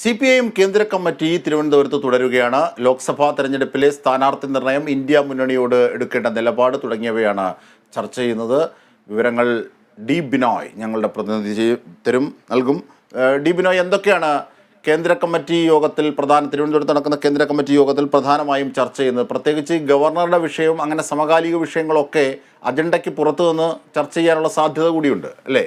C P I M കേന്ദ്ര committee തിരുവനന്തപുരത്ത് തുടരുകയാണ്. ലോക്സഭാ തെരഞ്ഞെടുപ്പിലെ സ്ഥാനാർത്ഥി നിർണയം ഇന്ത്യ മുന്നണിയോട് എടുക്കേണ്ട നിലപാട് തുടങ്ങിയവയാണ് ചർച്ച ചെയ്യുന്നത്. വിവരങ്ങൾ ഡി ബിനോയ് ഞങ്ങളുടെ പ്രതിനിധി തരും നൽകും. ഡി ബിനോയ് എന്തൊക്കെയാണ് കേന്ദ്ര കമ്മിറ്റി യോഗത്തിൽ പ്രധാന തിരുവനന്തപുരത്ത് നടക്കുന്ന കേന്ദ്ര കമ്മിറ്റി യോഗത്തിൽ പ്രധാനമായും ചർച്ച ചെയ്യുന്നത്? പ്രത്യേകിച്ച് ഗവർണറുടെ വിഷയവും അങ്ങനെ സമകാലിക വിഷയങ്ങളൊക്കെ അജണ്ടയ്ക്ക് പുറത്തു നിന്ന് ചർച്ച ചെയ്യാനുള്ള സാധ്യത കൂടിയുണ്ട് അല്ലേ?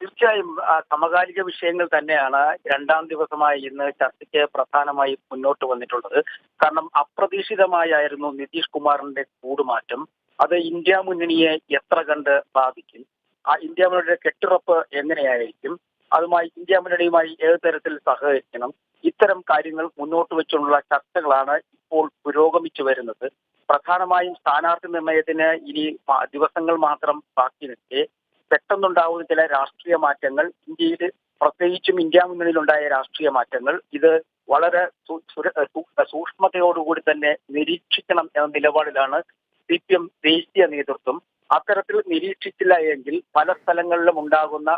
തീർച്ചയായും സമകാലിക വിഷയങ്ങൾ തന്നെയാണ് രണ്ടാം ദിവസമായി ഇന്ന് ചർച്ചയ്ക്ക് പ്രധാനമായി മുന്നോട്ട് വന്നിട്ടുള്ളത്. കാരണം അപ്രതീക്ഷിതമായായിരുന്നു നിതീഷ് കുമാറിന്റെ കൂടുമാറ്റം. അത് ഇന്ത്യ മുന്നണിയെ എത്ര കണ്ട് ബാധിക്കും? ആ ഇന്ത്യ മുന്നണിയുടെ കെട്ടുറപ്പ് എങ്ങനെയായിരിക്കും? അതുമായി ഇന്ത്യ മുന്നണിയുമായി ഏത് തരത്തിൽ സഹകരിക്കണം? ഇത്തരം കാര്യങ്ങൾ മുന്നോട്ട് വെച്ചുള്ള ചർച്ചകളാണ് ഇപ്പോൾ പുരോഗമിച്ചു വരുന്നത്. പ്രധാനമായും സ്ഥാനാർത്ഥി നിർണയത്തിന് ഇനി ദിവസങ്ങൾ മാത്രം ബാക്കി നിൽക്കെ പെട്ടെന്നുണ്ടാകുന്ന ചില രാഷ്ട്രീയ മാറ്റങ്ങൾ ഇന്ത്യയിൽ പ്രത്യേകിച്ചും ഇന്ത്യ മുന്നണിയിലുണ്ടായ രാഷ്ട്രീയ മാറ്റങ്ങൾ ഇത് വളരെ സൂക്ഷ്മതയോടുകൂടി തന്നെ നിരീക്ഷിക്കണം എന്ന നിലപാടിലാണ് സി പി എം ദേശീയ നേതൃത്വം. അത്തരത്തിൽ നിരീക്ഷിച്ചില്ല എങ്കിൽ പല സ്ഥലങ്ങളിലും ഉണ്ടാകുന്ന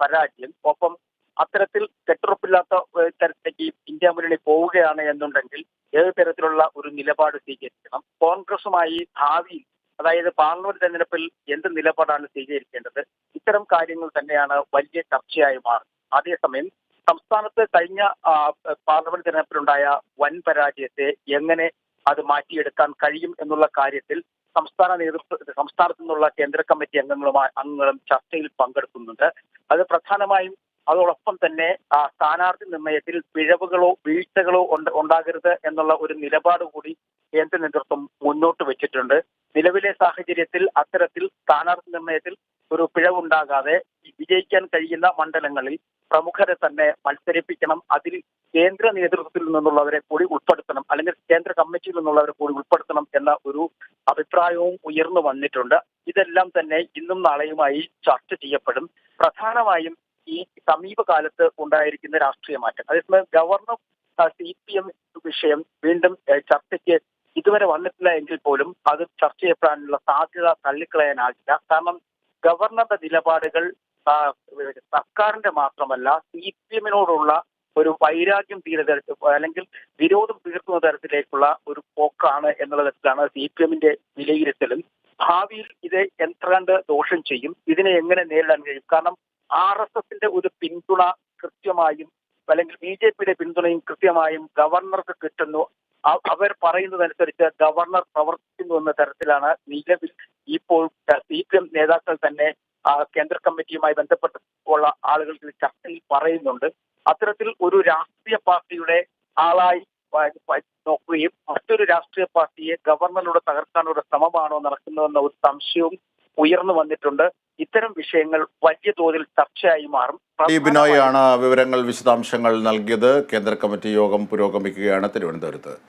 പരാജയം ഒപ്പം അത്തരത്തിൽ കെട്ടുറപ്പില്ലാത്ത തരത്തിലേക്ക് ഇന്ത്യ മുന്നണി പോവുകയാണ് എന്നുണ്ടെങ്കിൽ ഏത് തരത്തിലുള്ള ഒരു നിലപാട് സ്വീകരിക്കണം? കോൺഗ്രസുമായി ഭാവിയിൽ അതായത് പാർലമെന്റ് തെരഞ്ഞെടുപ്പിൽ എന്ത് നിലപാടാണ് സ്വീകരിക്കേണ്ടത്? ഇത്തരം കാര്യങ്ങൾ തന്നെയാണ് വലിയ ചർച്ചയായി മാറുന്നത്. അതേസമയം സംസ്ഥാനത്ത് കഴിഞ്ഞ പാർലമെന്റ് തെരഞ്ഞെടുപ്പിലുണ്ടായ വൻ പരാജയത്തെ എങ്ങനെ അത് മാറ്റിയെടുക്കാൻ കഴിയും എന്നുള്ള കാര്യത്തിൽ സംസ്ഥാന നേതൃത്വ സംസ്ഥാനത്തു നിന്നുള്ള കേന്ദ്ര കമ്മിറ്റി അംഗങ്ങളുമായി അംഗങ്ങളും ചർച്ചയിൽ പങ്കെടുക്കുന്നുണ്ട്. അത് പ്രധാനമായും അതോടൊപ്പം തന്നെ സ്ഥാനാർത്ഥി നിർണയത്തിൽ പിഴവുകളോ വീഴ്ചകളോ ഉണ്ട് ഉണ്ടാകരുത് എന്നുള്ള ഒരു നിലപാട് കൂടി കേന്ദ്ര നേതൃത്വം മുന്നോട്ട് വെച്ചിട്ടുണ്ട്. നിലവിലെ സാഹചര്യത്തിൽ അത്തരത്തിൽ സ്ഥാനാർത്ഥി നിർണയത്തിൽ ഒരു പിഴവുണ്ടാകാതെ വിജയിക്കാൻ കഴിയുന്ന മണ്ഡലങ്ങളിൽ പ്രമുഖരെ തന്നെ മത്സരിപ്പിക്കണം. അതിൽ കേന്ദ്ര നേതൃത്വത്തിൽ നിന്നുള്ളവരെ കൂടി ഉൾപ്പെടുത്തണം. അല്ലെങ്കിൽ കേന്ദ്ര കമ്മിറ്റിയിൽ നിന്നുള്ളവരെ കൂടി ഉൾപ്പെടുത്തണം എന്ന ഒരു അഭിപ്രായവും ഉയർന്നു വന്നിട്ടുണ്ട്. ഇതെല്ലാം തന്നെ ഇന്നും നാളെയുമായി ചർച്ച ചെയ്യപ്പെടും. പ്രധാനമായും ഈ സമീപകാലത്ത് ഉണ്ടായിരിക്കുന്ന രാഷ്ട്രീയ മാറ്റം. അതേസമയം ഗവർണർ സി പി എം വിഷയം വീണ്ടും ചർച്ചയ്ക്ക് ഇതുവരെ വന്നിട്ടില്ല എങ്കിൽ പോലും അത് ചർച്ച ചെയ്യപ്പെടാനുള്ള സാധ്യത തള്ളിക്കളയാനാകില്ല. കാരണം ഗവർണറുടെ നിലപാടുകൾ സർക്കാരിന്റെ മാത്രമല്ല സി പി എമ്മിനോടുള്ള ഒരു വൈരാഗ്യം തീരെ തരത്തിൽ അല്ലെങ്കിൽ വിരോധം തീർക്കുന്ന തരത്തിലേക്കുള്ള ഒരു പോക്കാണ് എന്നുള്ള തരത്തിലാണ് സി പി എമ്മിന്റെ വിലയിരുത്തലും. ഭാവിയിൽ ഇത് എത്ര കണ്ട് ദോഷം ചെയ്യും ഇതിനെ എങ്ങനെ നേരിടാൻ കഴിയും? കാരണം ആർ എസ് എസിന്റെ ഒരു പിന്തുണ കൃത്യമായും അല്ലെങ്കിൽ ബി ജെ പിയുടെ പിന്തുണയും കൃത്യമായും ഗവർണർക്ക് കിട്ടുന്നു അവർ പറയുന്നതനുസരിച്ച് ഗവർണർ പ്രവർത്തിക്കുന്നു എന്ന തരത്തിലാണ് നിലവിൽ ഇപ്പോൾ സി പി എം നേതാക്കൾ തന്നെ കേന്ദ്ര കമ്മിറ്റിയുമായി ബന്ധപ്പെട്ടുള്ള ആളുകൾ ചർച്ചയിൽ പറയുന്നുണ്ട്. അത്തരത്തിൽ ഒരു രാഷ്ട്രീയ പാർട്ടിയുടെ ആളായി നോക്കുകയും മറ്റൊരു രാഷ്ട്രീയ പാർട്ടിയെ ഗവർണറിലൂടെ തകർക്കാനുള്ള ശ്രമമാണോ നടക്കുന്നതെന്ന ഒരു സംശയവും ഉയർന്നു വന്നിട്ടുണ്ട്. ഇത്തരം വിഷയങ്ങൾ വലിയ തോതിൽ ചർച്ചയായി മാറും. ഡി. ബിനോയ് ആണ് വിവരങ്ങൾ വിശദാംശങ്ങൾ നൽകിയത്. കേന്ദ്ര കമ്മിറ്റി യോഗം പുരോഗമിക്കുകയാണ് തിരുവനന്തപുരത്ത്.